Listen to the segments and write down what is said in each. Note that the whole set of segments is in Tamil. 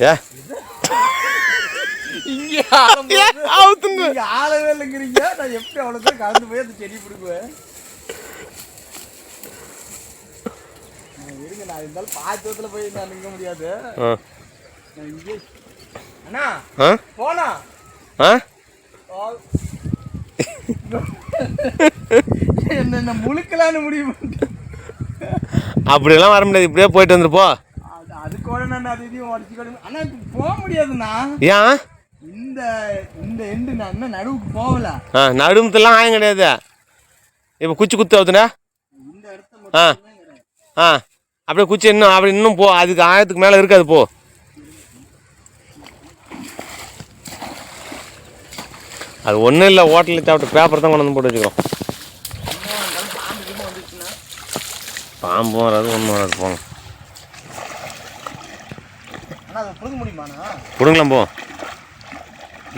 ஏ? இங்கே நீங்க ஆளவே இல்லைங்கிறீங்க. நான் எப்படி அவ்வளோ கலந்து போய் அந்த செடி பிடிக்குவேன் நான் இருங்க நான் இருந்தாலும் பாய்ச்சத்தில் போய் நான் நிற்க முடியாது. நான் இங்கே. அண்ணா ஆ? போனா ஆ? என்ன என்ன முழுக்கலான்னு முடிவு? பண்ணிட்டேன். அப்படியெல்லாம் வர முடியாது. இப்படியே போயிட்டு வந்துருப்போ இதையும் உடச்சிக்கணும் அண்ணா இப்ப போக முடியாதுண்ணா. ஏன்? இந்த இந்த எண்டு நான் இன்னும் நடுவுக்கு போகல. ஆ நடுமத்தெல்லாம் ஆயம் கிடையாது. இப்போ குச்சி குத்து இந்த இடத்த ஆ. ஆ. அப்படியே குச்சி இன்னும் அப்படி இன்னும் போ. அதுக்கு ஆயத்துக்கு மேலே இருக்காது போ. அது ஒன்றும் இல்லை ஹோட்டலில் சாப்பிட்டு பேப்பர் தான் கொண்டு வந்து போட்டு வச்சுக்கோ இன்னும் இருந்தாலும் பாம்பு கீம்பு வந்துச்சுன்னா பாம்பு வராது ஒன்றும் வராது போங்க அண்ணா அதை புடுங்க முடியுமாண்ணா பிடுங்கலாம் போ.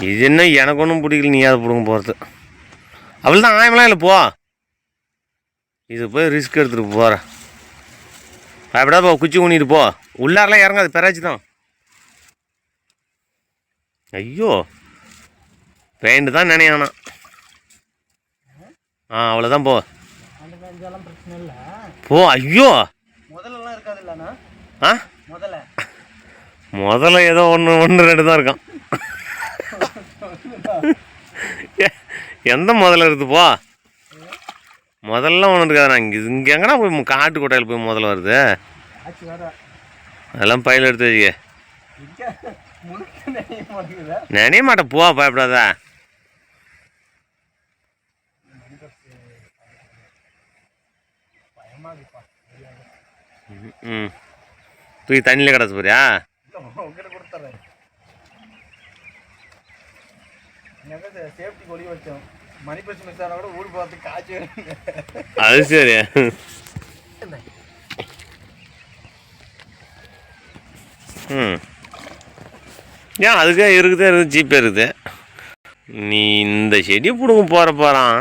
இது என்ன எனக்கு ஒன்றும் பிடிக்கல நீ அதை பிடுங்க போகிறது அவள் தான் ஆயமெல்லாம் இல்லை போ. இது போய் ரிஸ்க் எடுத்துகிட்டு போகிற அப்படியே போ குச்சி ஊனிட்டு போ. உள்ளாரெலாம் இறங்காது பெராச்சி தான். ஐயோ. பெயிண்ட் தான் நினையானா ஆ அவ்வளோதான் போ. போ ஐயோ. இல்லைண்ணா ஆ? முதல்ல. முதல்ல ஏதோ ஒன்று ஒன்று ரெண்டு தான் இருக்கான். எந்த முதல்ல இருக்குது போ? முதல்ல ஒன்று இருக்காது நான் இங்கே இங்கே எங்கன்னா போய் காட்டு கொட்டையில் போய் முதல்ல வருது? அதெல்லாம் பையில் எடுத்து வச்சுக்க. நினைய மாட்டேன் போ பயப்படாத ம் தூக்கி தண்ணியில் கிடச்சி போறியா? இல்லை உங்ககிட்ட கொடுத்துட்றேன் எங்கே சேஃப்டி கொடி வச்சோம். மணி பஸ் மிஸ் ஆனால் கூட ஊர் பார்த்து காய்ச்சி வருங்க அது சரி. ம். ஏன் அதுக்கே இருக்குதே இருக்குது ஜிபே இருக்குது. நீ இந்த செடி பிடுங்க போகிற போகிறான்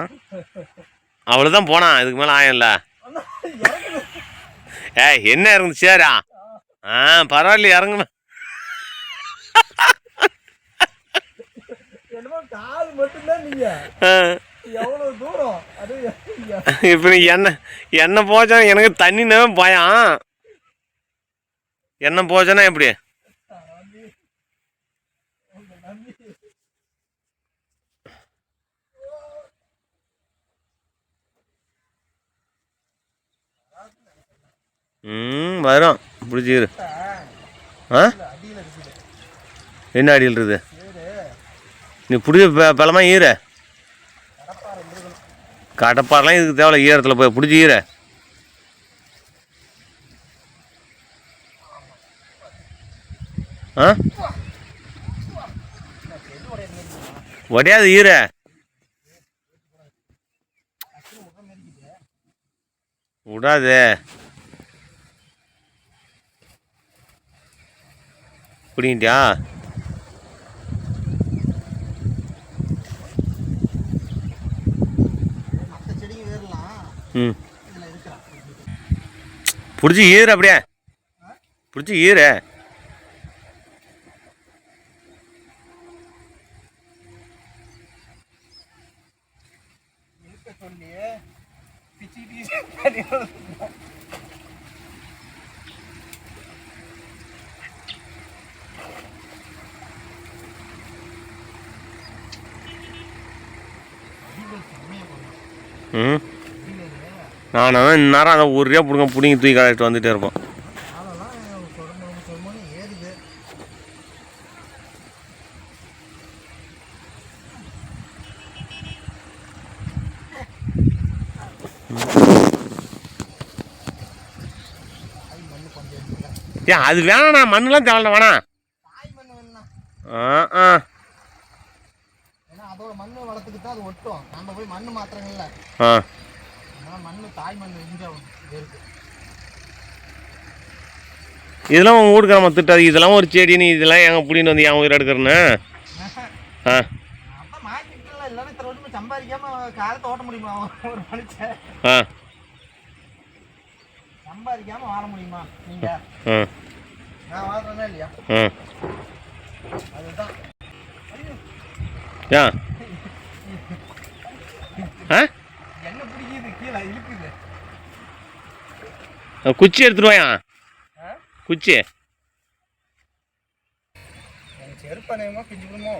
அவ்வளோதான் போனான் இதுக்கு மேலே ஆயம்ல. ஏய் என்ன இறங்குது? சேரா ஆ பரவாயில்ல இறங்குமே. கால் மட்டும்தான் நீங்க. எவ்வளவு தூரம்? அது இப்போ நீ என்ன என்ன போச்சா? எனக்கு தண்ணினே பயம். என்ன போச்சனா எப்படி? ம் வரும் பிடிச்சிரு ஆ? என்ன அடியில் இருக்குது? நீ பிடிச்ச ப ஈர. கடப்பாறை கடப்பாரெலாம் இதுக்கு தேவையில்ல ஈரத்தில் போய் பிடிச்சி ஈர. ஆ? ஒடையாது ஈர. விடாதே. பிடிங்கிட்டியா? பிடிச்சி ஈர அப்படியே. பிடிச்சி ஈர இருக்க ம் நானும் இந்நேரம் அதை ஒரு பிடுங்க பிடிங்கி தூக்கி கலெக்ட் வந்துட்டே இருப்போம். ஏன் அது வேணாண்ணா மண்ணுலாம் தேவையில்ல வேணாம் ஆ ஆ. அதோட மண்ணு வளர்த்துக்கு தான் அது ஒட்டும். நம்ம போய் மண்ணு மாத்திரங்கள்ல ஆ. தாய் மண் இதெல்லாம் உங்கள் நம்ம திட்டாது இதெல்லாம் ஒரு செடி நீ இதெல்லாம் எங்கே பிடின்னு வந்து என் உயிர் எடுக்கிறேன்னு. ஆ. சம்பாதிக்காம காலத்தை ஓட்ட முடியுமா? ஒரு மனுஷன். ஆ. சம்பாதிக்காம வாழ முடியுமா? நீங்க? ஆ. நான் வாங்குறேன்னா இல்லையா? அதுதான் ஏன் ஆ என்ன பிடிக்குது கீழே இழுக்குது குச்சி எடுத்துட்டு வாயா? குச்சி. எனக்கு செருப்பு அநேகமாக பிஞ்சு விடுமோ